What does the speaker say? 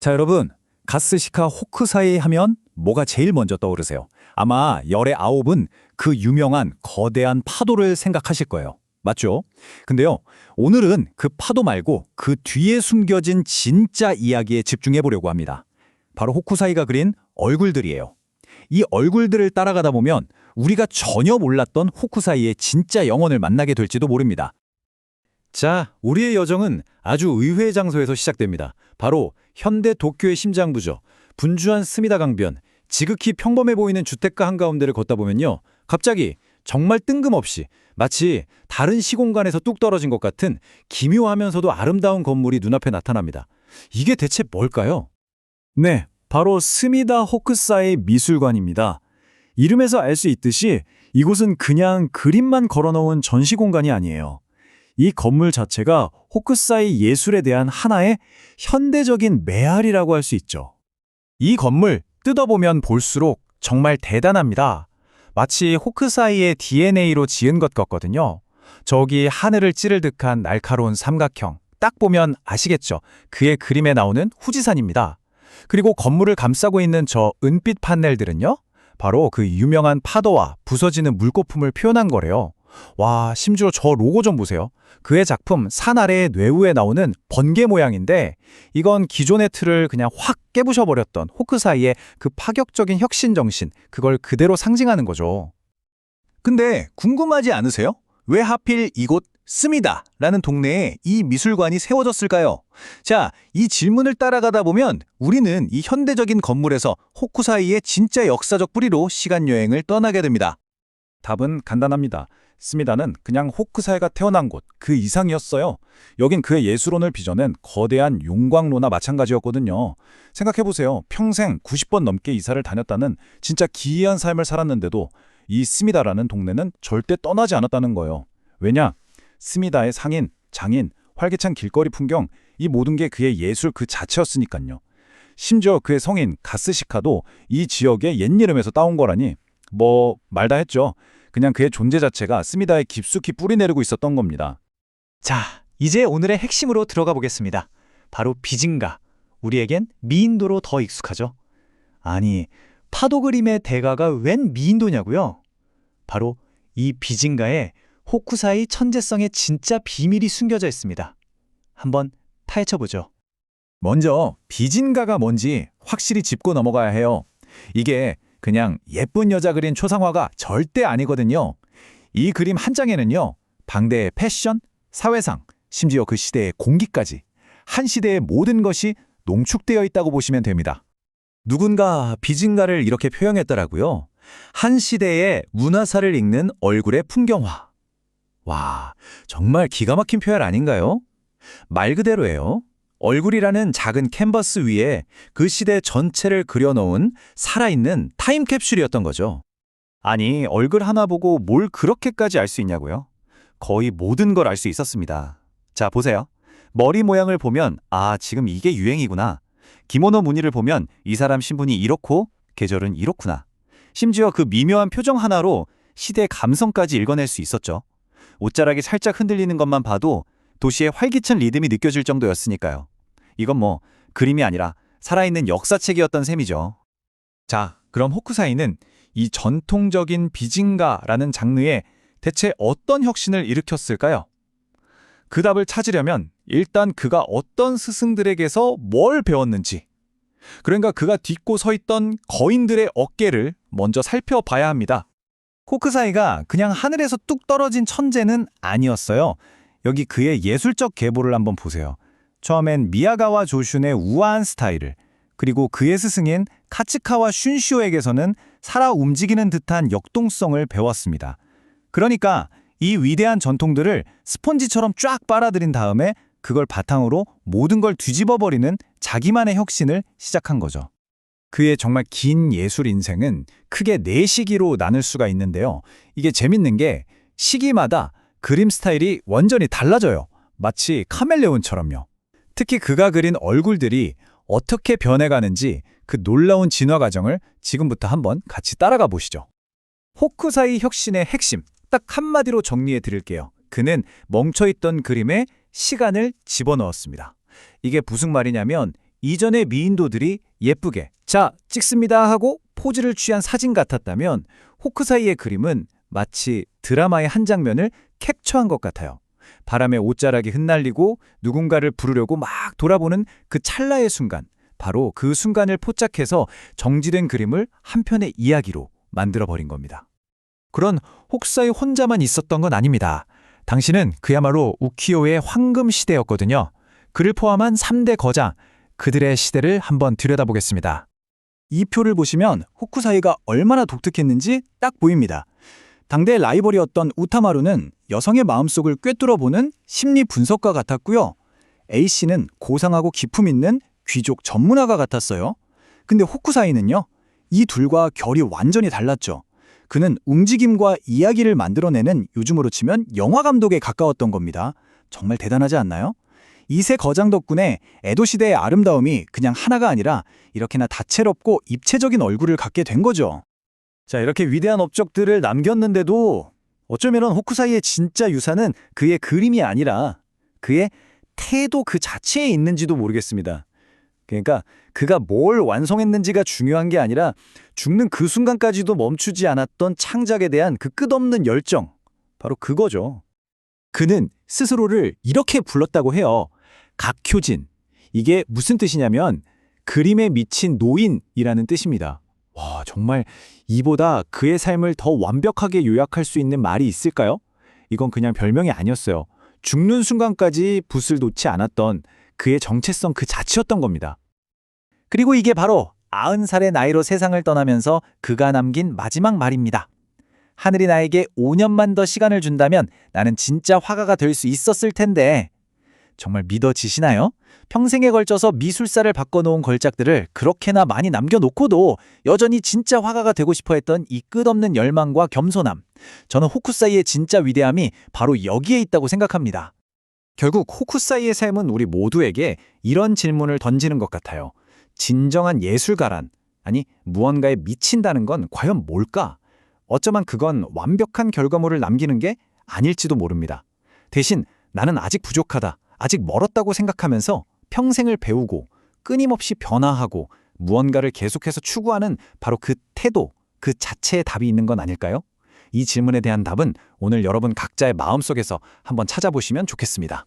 자, 여러분. 가스시카 호크사이 하면 뭐가 제일 먼저 떠오르세요? 아마 열의 아홉은 그 유명한 거대한 파도를 생각하실 거예요. 맞죠? 근데요, 오늘은 그 파도 말고 그 뒤에 숨겨진 진짜 이야기에 집중해 보려고 합니다. 바로 호쿠사이가 그린 얼굴들이에요. 이 얼굴들을 따라가다 보면 우리가 전혀 몰랐던 호쿠사이의 진짜 영혼을 만나게 될지도 모릅니다. 자, 우리의 여정은 아주 의외의 장소에서 시작됩니다. 바로 현대 도쿄의 심장부죠. 분주한 스미다 강변, 지극히 평범해 보이는 주택가 한가운데를 걷다 보면요. 갑자기 정말 뜬금없이 마치 다른 시공간에서 뚝 떨어진 것 같은 기묘하면서도 아름다운 건물이 눈앞에 나타납니다. 이게 대체 뭘까요? 네, 바로 스미다 호크사이 미술관입니다. 이름에서 알 수 있듯이 이곳은 그냥 그림만 걸어놓은 전시 공간이 아니에요. 이 건물 자체가 호크사이 예술에 대한 하나의 현대적인 메아리라고 할 수 있죠. 이 건물 뜯어보면 볼수록 정말 대단합니다. 마치 호크사이의 DNA로 지은 것 같거든요. 저기 하늘을 찌를 듯한 날카로운 삼각형. 딱 보면 아시겠죠? 그의 그림에 나오는 후지산입니다. 그리고 건물을 감싸고 있는 저 은빛 판넬들은요? 바로 그 유명한 파도와 부서지는 물거품을 표현한 거래요. 와, 심지어 저 로고 좀 보세요. 그의 작품 산 아래의 뇌우에 나오는 번개 모양인데 이건 기존의 틀을 그냥 확 깨부셔버렸던 호크 사이의 그 파격적인 혁신 정신, 그걸 그대로 상징하는 거죠. 근데 궁금하지 않으세요? 왜 하필 이곳 스미다 라는 동네에 이 미술관이 세워졌을까요? 자, 이 질문을 따라가다 보면 우리는 이 현대적인 건물에서 호쿠사이의 진짜 역사적 뿌리로 시간여행을 떠나게 됩니다. 답은 간단합니다. 스미다는 그냥 호크사이가 태어난 곳, 그 이상이었어요. 여긴 그의 예술혼을 빚어낸 거대한 용광로나 마찬가지였거든요. 생각해보세요. 평생 90번 넘게 이사를 다녔다는 진짜 기이한 삶을 살았는데도 이 스미다라는 동네는 절대 떠나지 않았다는 거예요. 왜냐? 스미다의 상인, 장인, 활기찬 길거리 풍경, 이 모든 게 그의 예술 그 자체였으니까요. 심지어 그의 성인 가스시카도 이 지역의 옛 이름에서 따온 거라니 뭐 말다 했죠. 그냥 그의 존재 자체가 스미다에 깊숙이 뿌리 내리고 있었던 겁니다. 자, 이제 오늘의 핵심으로 들어가 보겠습니다. 바로 비진가. 우리에겐 미인도로 더 익숙하죠. 아니, 파도 그림의 대가가 웬 미인도냐고요? 바로 이 비진가에 호쿠사이 천재성의 진짜 비밀이 숨겨져 있습니다. 한번 파헤쳐보죠. 먼저 비진가가 뭔지 확실히 짚고 넘어가야 해요. 이게 그냥 예쁜 여자 그린 초상화가 절대 아니거든요. 이 그림 한 장에는요. 방대의 패션, 사회상, 심지어 그 시대의 공기까지 한 시대의 모든 것이 농축되어 있다고 보시면 됩니다. 누군가 비진가를 이렇게 표현했더라고요. 한 시대의 문화사를 읽는 얼굴의 풍경화. 와, 정말 기가 막힌 표현 아닌가요? 말 그대로예요. 얼굴이라는 작은 캔버스 위에 그 시대 전체를 그려놓은 살아있는 타임캡슐이었던 거죠. 아니, 얼굴 하나 보고 뭘 그렇게까지 알 수 있냐고요? 거의 모든 걸 알 수 있었습니다. 자, 보세요. 머리 모양을 보면 아, 지금 이게 유행이구나. 기모노 무늬를 보면 이 사람 신분이 이렇고 계절은 이렇구나. 심지어 그 미묘한 표정 하나로 시대 감성까지 읽어낼 수 있었죠. 옷자락이 살짝 흔들리는 것만 봐도 도시의 활기찬 리듬이 느껴질 정도였으니까요. 이건 뭐 그림이 아니라 살아있는 역사책이었던 셈이죠. 자, 그럼 호쿠사이는 이 전통적인 비진가라는 장르에 대체 어떤 혁신을 일으켰을까요? 그 답을 찾으려면 일단 그가 어떤 스승들에게서 뭘 배웠는지, 그러니까 그가 딛고 서 있던 거인들의 어깨를 먼저 살펴봐야 합니다. 호크사이가 그냥 하늘에서 뚝 떨어진 천재는 아니었어요. 여기 그의 예술적 계보를 한번 보세요. 처음엔 미야가와 조슌의 우아한 스타일을, 그리고 그의 스승인 카츠카와 슌시오에게서는 살아 움직이는 듯한 역동성을 배웠습니다. 그러니까 이 위대한 전통들을 스폰지처럼 쫙 빨아들인 다음에 그걸 바탕으로 모든 걸 뒤집어버리는 자기만의 혁신을 시작한 거죠. 그의 정말 긴 예술 인생은 크게 네 시기로 나눌 수가 있는데요. 이게 재밌는 게 시기마다 그림 스타일이 완전히 달라져요. 마치 카멜레온처럼요. 특히 그가 그린 얼굴들이 어떻게 변해가는지 그 놀라운 진화 과정을 지금부터 한번 같이 따라가 보시죠. 호쿠사이 혁신의 핵심, 딱 한마디로 정리해 드릴게요. 그는 멈춰있던 그림에 시간을 집어넣었습니다. 이게 무슨 말이냐면 이전의 미인도들이 예쁘게 자, 찍습니다 하고 포즈를 취한 사진 같았다면 호크사이의 그림은 마치 드라마의 한 장면을 캡처한 것 같아요. 바람에 옷자락이 흩날리고 누군가를 부르려고 막 돌아보는 그 찰나의 순간, 바로 그 순간을 포착해서 정지된 그림을 한 편의 이야기로 만들어버린 겁니다. 그런 혹사이 혼자만 있었던 건 아닙니다. 당시는 그야말로 우키요의 황금 시대였거든요. 그를 포함한 3대 거장, 그들의 시대를 한번 들여다보겠습니다. 이 표를 보시면 호쿠사이가 얼마나 독특했는지 딱 보입니다. 당대 라이벌이었던 우타마루는 여성의 마음속을 꿰뚫어보는 심리 분석가 같았고요. A씨는 고상하고 기품 있는 귀족 전문가가 같았어요. 근데 호쿠사이는요, 이 둘과 결이 완전히 달랐죠. 그는 움직임과 이야기를 만들어내는 요즘으로 치면 영화 감독에 가까웠던 겁니다. 정말 대단하지 않나요? 이세 거장 덕분에 에도 시대의 아름다움이 그냥 하나가 아니라 이렇게나 다채롭고 입체적인 얼굴을 갖게 된 거죠. 자, 이렇게 위대한 업적들을 남겼는데도 어쩌면 호쿠사이의 진짜 유산은 그의 그림이 아니라 그의 태도 그 자체에 있는지도 모르겠습니다. 그러니까 그가 뭘 완성했는지가 중요한 게 아니라 죽는 그 순간까지도 멈추지 않았던 창작에 대한 그 끝없는 열정. 바로 그거죠. 그는 스스로를 이렇게 불렀다고 해요. 각효진. 이게 무슨 뜻이냐면 그림에 미친 노인이라는 뜻입니다. 와, 정말 이보다 그의 삶을 더 완벽하게 요약할 수 있는 말이 있을까요? 이건 그냥 별명이 아니었어요. 죽는 순간까지 붓을 놓지 않았던 그의 정체성 그 자체였던 겁니다. 그리고 이게 바로 90살의 나이로 세상을 떠나면서 그가 남긴 마지막 말입니다. 하늘이 나에게 5년만 더 시간을 준다면 나는 진짜 화가가 될 수 있었을 텐데. 정말 믿어지시나요? 평생에 걸쳐서 미술사를 바꿔놓은 걸작들을 그렇게나 많이 남겨놓고도 여전히 진짜 화가가 되고 싶어 했던 이 끝없는 열망과 겸손함. 저는 호쿠사이의 진짜 위대함이 바로 여기에 있다고 생각합니다. 결국 호쿠사이의 삶은 우리 모두에게 이런 질문을 던지는 것 같아요. 진정한 예술가란, 아니, 무언가에 미친다는 건 과연 뭘까? 어쩌면 그건 완벽한 결과물을 남기는 게 아닐지도 모릅니다. 대신 나는 아직 부족하다, 아직 멀었다고 생각하면서 평생을 배우고 끊임없이 변화하고 무언가를 계속해서 추구하는 바로 그 태도, 그 자체에 답이 있는 건 아닐까요? 이 질문에 대한 답은 오늘 여러분 각자의 마음속에서 한번 찾아보시면 좋겠습니다.